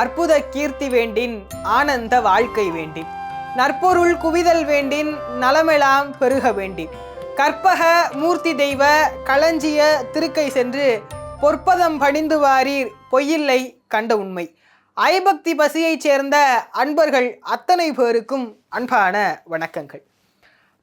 அற்புத கீர்த்தி வேண்டின் ஆனந்த வாழ்க்கை வேண்டின். நற்பொருள் குவிதல் வேண்டின் நலமெலாம் பெருக வேண்டின். கற்பக மூர்த்தி தெய்வ களஞ்சிய திருக்கை சென்று பொற்பதம் பணிந்து வாரீர் பொய்யில்லை கண்ட உண்மை. ஐபக்தி பசியைச் சேர்ந்த அன்பர்கள் அத்தனை பேருக்கும் அன்பான வணக்கங்கள்.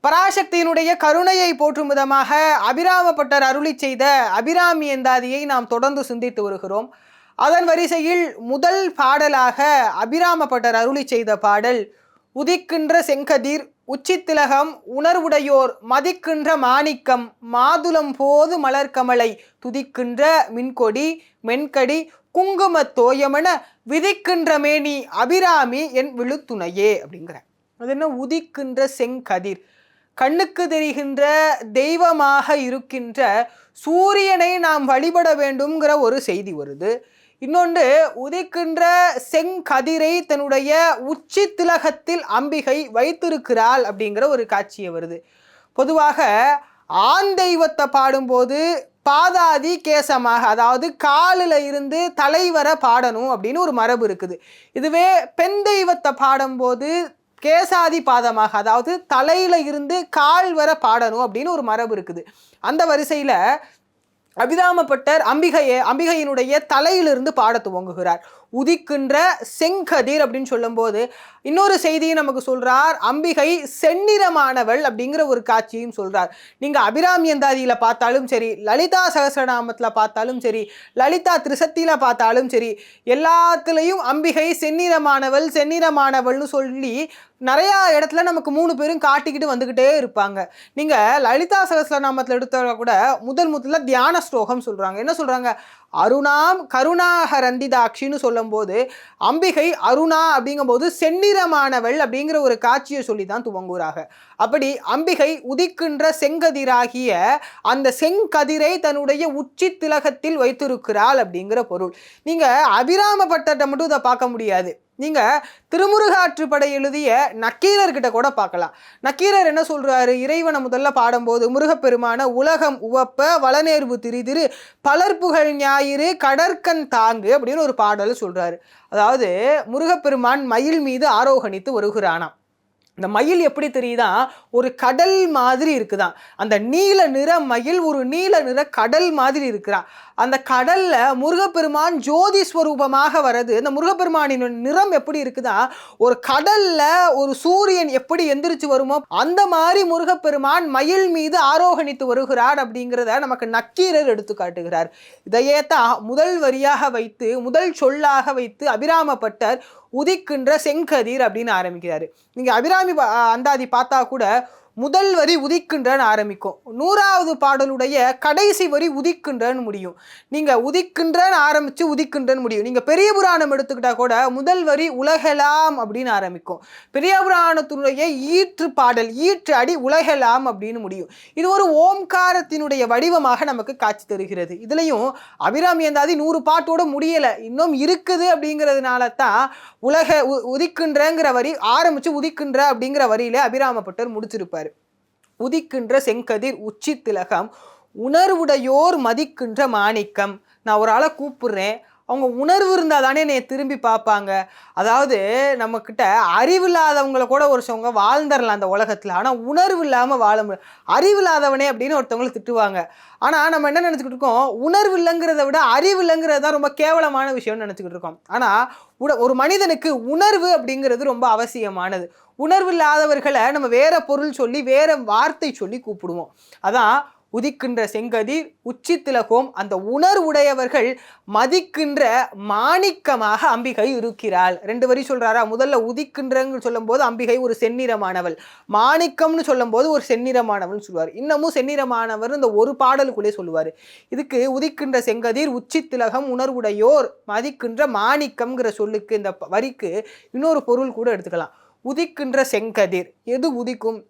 பராசக்தியினுடைய கருணையை போற்றும் விதமாக அபிராமப்பட்டர் அருளி செய்த அபிராமி எந்தாதியை நாம் தொடர்ந்து சிந்தித்து வருகிறோம். அதன் வரிசையில் முதல் பாடலாக அபிராமப்பட்டர் அருளி செய்த பாடல் உதிக்கின்ற செங்கதிர் உச்சித்திலகம் உணர்வுடையோர் மதிக்கின்ற மாணிக்கம் மாதுளம் போது மலர்கமலை துதிக்கின்ற மின்கொடி மென்கடி குங்கும தோயமென விதிக்கின்ற மேனி அபிராமி என் விழுத்துணையே அப்படிங்கிற. அது என்ன? உதிக்கின்ற செங்கதிர். கண்ணுக்கு தெரிகின்ற தெய்வமாக இருக்கின்ற சூரியனை நாம் வழிபட வேண்டும்ங்கிற ஒரு செய்தி வருது. இன்னொன்று உதிக்கின்ற செங்கதிரை தன்னுடைய உச்சி திலகத்தில் அம்பிகை வைத்திருக்கிறாள் அப்படிங்கிற ஒரு காட்சியை வருது. பொதுவாக ஆண் தெய்வத்தை பாடும்போது பாதாதி கேசமாக அதாவது காலில் இருந்து தலை வர பாடணும் அப்படின்னு ஒரு மரபு இருக்குது. இதுவே பெண் தெய்வத்தை பாடும்போது கேசாதி பாதமாக அதாவது தலையில இருந்து கால் வர பாடணும் அப்படின்னு ஒரு மரபு இருக்குது. அந்த வரிசையில் அபிராமப்பட்டர் அம்பிகையை அம்பிகையினுடைய தலையிலிருந்து பாட துவங்குகிறார். உதிக்கின்ற செங்கதிர் அப்படின்னு சொல்லும்போது இன்னொரு செய்தியை நமக்கு சொல்றார் அம்பிகை செந்நிறமானவள் அப்படிங்கிற ஒரு காட்சியும் சொல்றார். நீங்க அபிராமி எந்தாதியில் பார்த்தாலும் சரி லலிதா சகசரநாமத்துல பார்த்தாலும் சரி லலிதா திரிசத்தியில் பார்த்தாலும் சரி எல்லாத்துலேயும் அம்பிகை செந்நிறமானவள் செந்நிறமானவள்னு சொல்லி நிறையா இடத்துல நமக்கு மூணு பேரும் காட்டிக்கிட்டு வந்துக்கிட்டே இருப்பாங்க. நீங்கள் லலிதா சகசரநாமத்தில் எடுத்தவங்க கூட முதல் முதல்ல தியான ஸ்லோகம் சொல்கிறாங்க என்ன சொல்கிறாங்க அருணாம் கருணாகரந்திதாட்சின்னு சொல்லும்போது அம்பிகை அருணா அப்படிங்கும்போது செந்நிறமானவள் அப்படிங்கிற ஒரு காட்சியை சொல்லி தான் துவங்குறாங்க. அப்படி அம்பிகை உதிக்கின்ற செங்கதிராகிய அந்த செங்கதிரை தன்னுடைய உச்சி திலகத்தில் வைத்திருக்கிறாள் அப்படிங்கிற பொருள். நீங்கள் அபிராமப்பட்டத்தை மட்டும் இதை பார்க்க முடியாது. நீங்கள் திருமுருகாற்றுப்படை எழுதிய நக்கீரர்கிட்ட கூட பார்க்கலாம். நக்கீரர் என்ன சொல்கிறாரு இறைவனை முதல்ல பாடும்போது முருகப்பெருமான உலகம் உவப்ப வளநேர்வு திரிதிரு பலர்புகழ் ஞாயிறு கடற்கண் தாங்கு அப்படின்னு ஒரு பாடல் சொல்கிறாரு அதாவது முருகப்பெருமான் மயில் மீது ஆரோகணித்து வருகிறானாம். இந்த மயில் எப்படி தெரியுதா? ஒரு கடல் மாதிரி இருக்குதான். அந்த நீல நிற மயில் ஒரு நீல நிற கடல் மாதிரி இருக்கிறான் அந்த கடல்ல முருகப்பெருமான் ஜோதி ஸ்வரூபமாக வருது இந்த முருகப்பெருமானின் நிறம் எப்படி இருக்குதா? ஒரு கடல்ல ஒரு சூரியன் எப்படி எந்திரிச்சு வருமோ அந்த மாதிரி முருகப்பெருமான் மயில் மீது ஆரோகணித்து வருகிறார் அப்படிங்கிறத நமக்கு நக்கீரர் எடுத்து காட்டுகிறார். இதையே தான் முதல் வரியாக வைத்து முதல் சொல்லாக வைத்து அபிராமப்பட்டர் உதிக்கின்ற செங்கதிர் அப்படின்னு ஆரம்பிக்கிறாரு. நீங்க அபிராமி அந்தாதி பார்த்தா கூட முதல் வரி உதிக்கின்றன்னு ஆரம்பிக்கும். நூறாவது பாடலுடைய கடைசி வரி உதிக்கின்றன்னு முடியும். நீங்கள் உதிக்கின்றன்னு ஆரம்பித்து உதிக்கின்றன்னு முடியும். நீங்கள் பெரிய புராணம் எடுத்துக்கிட்டால் கூட முதல் வரி உலகெலாம் அப்படின்னு ஆரம்பிக்கும். பெரிய புராணத்தினுடைய ஈற்று பாடல் ஈற்று அடி உலகலாம் அப்படின்னு முடியும். இது ஒரு ஓம்காரத்தினுடைய வடிவமாக நமக்கு காட்சி தருகிறது. இதுலேயும் அபிராமி ஏந்தாதி நூறு பாட்டோட முடியலை. இன்னும் இருக்குது அப்படிங்கிறதுனால தான் உலக உ- உதிக்கின்றங்கிற வரி ஆரம்பித்து உதிக்கின்ற அப்படிங்கிற வரியில் அபிராமப்பட்டர் முடிச்சிருப்பார். உதிக்கின்ற செங்கதிர் உச்சி திலகம் உணர்வுடையோர் மதிக்கின்ற மாணிக்கம். நான் ஒரு ஆளை கூப்பிடுறேன். அவங்க உணர்வு இருந்தால் தானே என்னை திரும்பி பார்ப்பாங்க. அதாவது நம்மக்கிட்ட அறிவில்லாதவங்களை கூட ஒருத்தவங்க வாழ்ந்துடலாம் அந்த உலகத்தில். ஆனால் உணர்வு இல்லாமல் வாழ முடியும் அறிவில்லாதவனே அப்படின்னு ஒருத்தவங்களை திட்டுவாங்க. ஆனால் நம்ம என்ன நினச்சிக்கிட்டு இருக்கோம்? உணர்வு இல்லைங்கிறத விட அறிவு இல்லைங்கிறது தான் ரொம்ப கேவலமான விஷயம்னு நினச்சிக்கிட்டு இருக்கோம். ஆனால் உட ஒரு மனிதனுக்கு உணர்வு அப்படிங்கிறது ரொம்ப அவசியமானது. உணர்வு இல்லாதவர்களை நம்ம வேற பொருள் சொல்லி வேற வார்த்தை சொல்லி கூப்பிடுவோம். அதான் உதிக்கின்ற செங்கதிர் உச்சி திலகோம் அந்த உணர்வுடையவர்கள் மதிக்கின்ற மாணிக்கமாக அம்பிகை இருக்கிறாள். ரெண்டு வரி சொல்றாரா? முதல்ல உதிக்கின்றன்னு சொல்லும்போது அம்பிகை ஒரு செந்நிறமானவள். மாணிக்கம்னு சொல்லும்போது ஒரு செந்நிறமானவள்னு சொல்லுவார். இன்னமும் செந்நிறமானவர் இந்த ஒரு பாடலுக்குள்ளே சொல்லுவார். இதுக்கு உதிக்கின்ற செங்கதிர் உச்சி திலகம் உணர்வுடையோர் மதிக்கின்ற மாணிக்கம்ங்கிற சொல்லுக்கு இந்த வரிக்கு இன்னொரு பொருள் கூட எடுத்துக்கலாம். உதிக்கின்ற செங்கதிர். எது உதிக்கும்?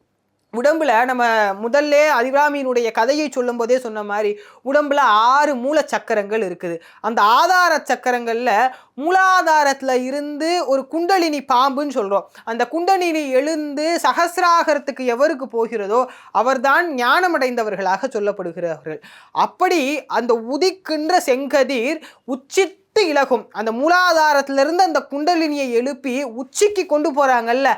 உடம்புல நம்ம முதல்ல அதிராமியினுடைய கதையை சொல்லும் போதே சொன்ன மாதிரி உடம்புல ஆறு மூல சக்கரங்கள் இருக்குது. அந்த ஆதார சக்கரங்களில் மூலாதாரத்தில் இருந்து ஒரு குண்டலினி பாம்புன்னு சொல்கிறோம் அந்த குண்டலினி எழுந்து சகசிராகரத்துக்கு எவருக்கு போகிறதோ அவர்தான் ஞானமடைந்தவர்களாக சொல்லப்படுகிறார்கள். அப்படி அந்த உதிக்கின்ற செங்கதிர் உச்சி விட்டு இலகும். அந்த மூலாதாரத்திலிருந்து அந்த குண்டலினியை எழுப்பி உச்சிக்கு கொண்டு போகிறாங்கல்ல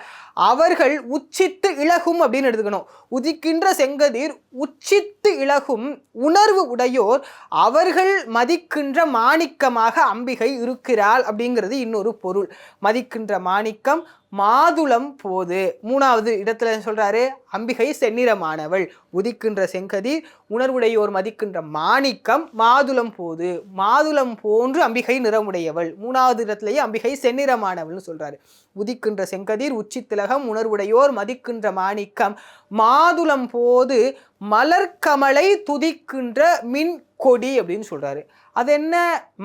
அவர்கள் உச்சித்து இலகும் அப்படின்னு எடுத்துக்கணும். உதிக்கின்ற செங்கதிர் உச்சித்து இலகும் உணர்வு உடையோர் அவர்கள் மதிக்கின்ற மாணிக்கமாக அம்பிகை இருக்கிறாள் அப்படிங்கிறது இன்னொரு பொருள். மதிக்கின்ற மாணிக்கம் மாதுளம் போது. மூணாவது இடத்துல சொல்றாரு அம்பிகை செந்நிறமானவள் உதிக்கின்ற செங்கதிர் உணர்வுடையோர் மதிக்கின்ற மாணிக்கம் மாதுளம் போது. மாதுளம் போன்று அம்பிகை நிறமுடையவள். மூணாவது இடத்துலயே அம்பிகை செந்நிறமானவள்னு சொல்றாரு. உதிக்கின்ற செங்கதிர் உச்சித்திலகம் உணர்வுடையோர் மதிக்கின்ற மாணிக்கம். மாதுளம் போது மலர்கமலை துதிக்கின்ற மின் கொடி அப்படின்னு சொல்றாரு. அது என்ன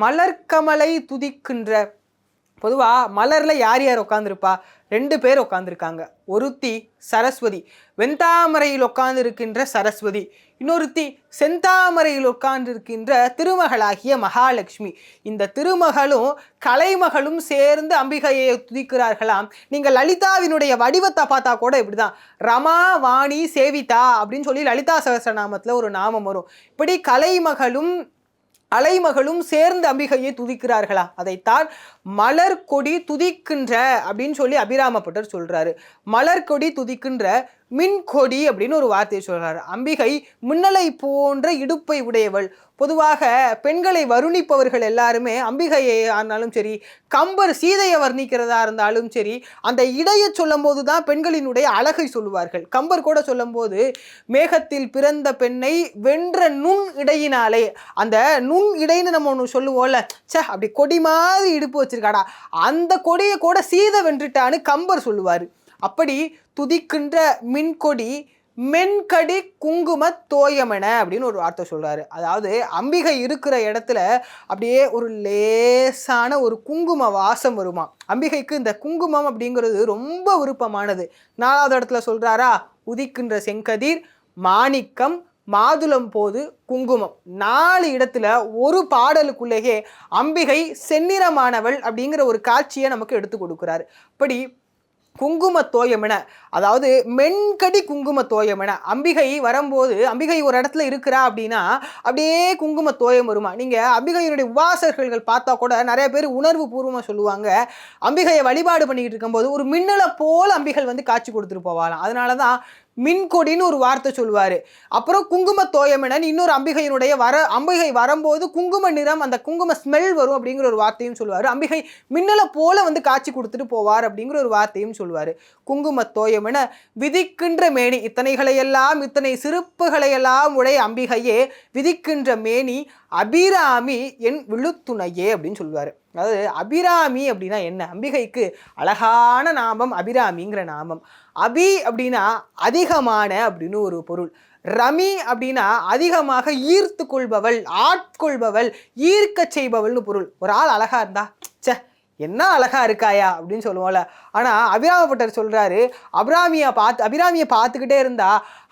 மலர்கமலை துதிக்கின்ற பொதுவாக மலரில் யார் யார் உட்காந்துருப்பா ரெண்டு பேர் உட்காந்துருக்காங்க ஒருத்தி சரஸ்வதி. வெண்தாமரையில் உட்கார்ந்திருக்கின்ற சரஸ்வதி. இன்னொருத்தி செந்தாமரையில் உட்கார்ந்திருக்கின்ற திருமகளாகிய மகாலட்சுமி. இந்த திருமகளும் கலைமகளும் சேர்ந்து அம்பிகையை துதிக்கிறார்களாம். நீங்கள் லலிதாவினுடைய வடிவத்தை பார்த்தா கூட இப்படி தான் ரமா வாணி சேவிதா அப்படின்னு சொல்லி லலிதா சகஸ்ரநாமத்தில் ஒரு நாமம் வரும். இப்படி கலைமகளும் அலைமகளும் சேர்ந்து அம்பிகையை துதிக்கிறார்களா? அதைத்தான் மலர் கொடி துதிக்கின்ற அப்படின்னு சொல்லி அபிராமப்பட்டர் சொல்றாரு. மலர் கொடி துதிக்கின்ற மின்கொடி அப்படின்னு ஒரு வார்த்தையை சொல்கிறார் அம்பிகை மின்னலை போன்ற இடுப்பை உடையவள். பொதுவாக பெண்களை வருணிப்பவர்கள் எல்லாருமே அம்பிகையை ஆனாலும் சரி கம்பர் சீதையை வர்ணிக்கிறதா இருந்தாலும் சரி அந்த இடையை சொல்லும்போது தான் பெண்களினுடைய அழகை சொல்லுவார்கள். கம்பர் கூட சொல்லும்போது மேகத்தில் பிறந்த பெண்ணை வென்ற நுண் இடையினாலே. அந்த நுண் இடைன்னு நம்ம ஒன்று சொல்லுவோம்ல ச்சே அப்படி கொடி மாதிரி இடுப்பு வச்சிருக்காடா. அந்த கொடியை கூட சீதை வென்றுட்டான்னு கம்பர் சொல்லுவார். அப்படி துதிக்கின்ற மின்கொடி மென்கடி குங்கும தோயமென அப்படின்னு ஒரு வார்த்தை சொல்கிறாரு அதாவது அம்பிகை இருக்கிற இடத்துல அப்படியே ஒரு லேசான ஒரு குங்கும வாசம் வருமா? அம்பிகைக்கு இந்த குங்குமம் அப்படிங்கிறது ரொம்ப விருப்பமானது. நாலாவது இடத்துல சொல்கிறாரா உதிக்கின்ற செங்கதிர் மாணிக்கம் மாதுளம் போது குங்குமம். நாலு இடத்துல ஒரு பாடலுக்குள்ளேயே அம்பிகை செந்நிறமானவள் அப்படிங்கிற ஒரு காட்சியை நமக்கு எடுத்து கொடுக்குறாரு. அப்படி குங்கும தோயமென அதாவது மென்கடி குங்கும தோயமென அம்பிகை வரும்போது அம்பிகை ஒரு இடத்துல இருக்கிறா அப்படின்னா அப்படியே குங்கும தோயம் வருமா? நீங்கள் அம்பிகையினுடைய உபாசகர்கள் பார்த்தா கூட நிறைய பேர் உணர்வு பூர்வமாக சொல்லுவாங்க அம்பிகையை வழிபாடு பண்ணிக்கிட்டு இருக்கும்போது ஒரு மின்னலை போல் அம்பிகள் வந்து காட்சி கொடுத்துட்டு போவாளாம். அதனால தான் மின்கொடின்னு ஒரு வார்த்தை சொல்லுவார். அப்புறம் குங்கும தோயமெனன் இன்னொரு அம்பிகையினுடைய வர அம்பிகை வரும்போது குங்கும நிறம் அந்த குங்கும ஸ்மெல் வரும் அப்படிங்கிற ஒரு வார்த்தையும் சொல்லுவார். அம்பிகை மின்னலை போல வந்து காட்சி கொடுத்துட்டு போவார் அப்படிங்கிற ஒரு வார்த்தையும் சொல்லுவார். குங்கும தோயமென விதிக்கின்ற மேனி இத்தனைகளையெல்லாம் இத்தனை சிறப்புகளையெல்லாம் உடைய அம்பிகையே விதிக்கின்ற மேனி அபிராமி என் விழுத்துணையே அப்படின்னு சொல்லுவார். அதாவது அபிராமி அப்படின்னா என்ன? அம்பிகைக்கு அழகான நாமம் அபிராமிங்கிற நாமம். அபி அப்படின்னா அதிகமான அப்படின்னு ஒரு பொருள். ரமி அப்படின்னா அதிகமாக ஈர்த்து கொள்பவள் ஆட்கொள்பவள் ஈர்க்கச் செய்பவள்னு பொருள். ஒரு ஆள் அழகா இருந்தா ச்சே என்ன அழகா இருக்காயா அப்படின்னு சொல்லுவோம்ல. ஆனால் அபிராமப்பட்டர் சொல்கிறாரு அபிராமியை பார்த்து அபிராமியை பார்த்துக்கிட்டே இருந்தா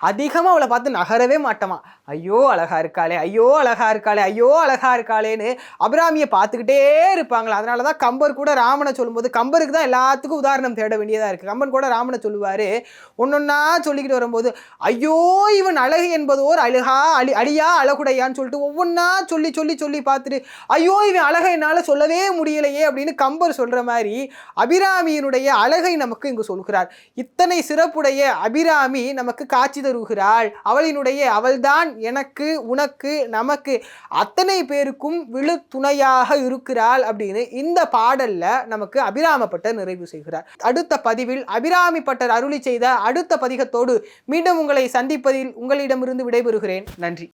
அதிகமாக அவளை பார்த்து நகரவே மாட்டோமா ஐயோ அழகா இருக்காளே ஐயோ அழகா இருக்காளே ஐயோ அழகா இருக்காளேன்னு அபிராமியை பார்த்துக்கிட்டே இருப்பாங்களா. அதனால தான் கம்பர் கூட ராமனை சொல்லும்போது கம்பருக்கு தான் எல்லாத்துக்கும் உதாரணம் தேட வேண்டியதாக இருக்குது கம்பன் கூட ராமனை சொல்லுவார். ஒன்றொன்னா சொல்லிக்கிட்டு வரும்போது ஐயோ இவன் அழகு என்பதோர் அழுகா அழி அழியா அழகுடையான்னு சொல்லிட்டு ஒவ்வொன்றா சொல்லி சொல்லி சொல்லி பார்த்துட்டு ஐயோ இவன் அழகை என்னால் சொல்லவே முடியலையே அப்படின்னு கம்பர் சொல்கிற மாதிரி அபிராமியினுடைய அழகை நமக்கு இங்கு சொல்கிறார். இத்தனை சிறப்புடைய அபிராமி நமக்கு காட்சி தருகிறாள் அவளினுடைய அவள்தான் எனக்கு உனக்கு நமக்கு அத்தனை பேருக்கும் விழு துணையாக இருக்கிறாள் அப்படின்னு இந்த பாடல்ல நமக்கு அபிராமப்பட்டர் நிறைவு செய்கிறார். அடுத்த பதிவில் அபிராமிப்பட்டர் அருளி செய்த அடுத்த பதிகத்தோடு மீண்டும் உங்களை சந்திப்பதில் உங்களிடமிருந்து விடைபெறுகிறேன். நன்றி.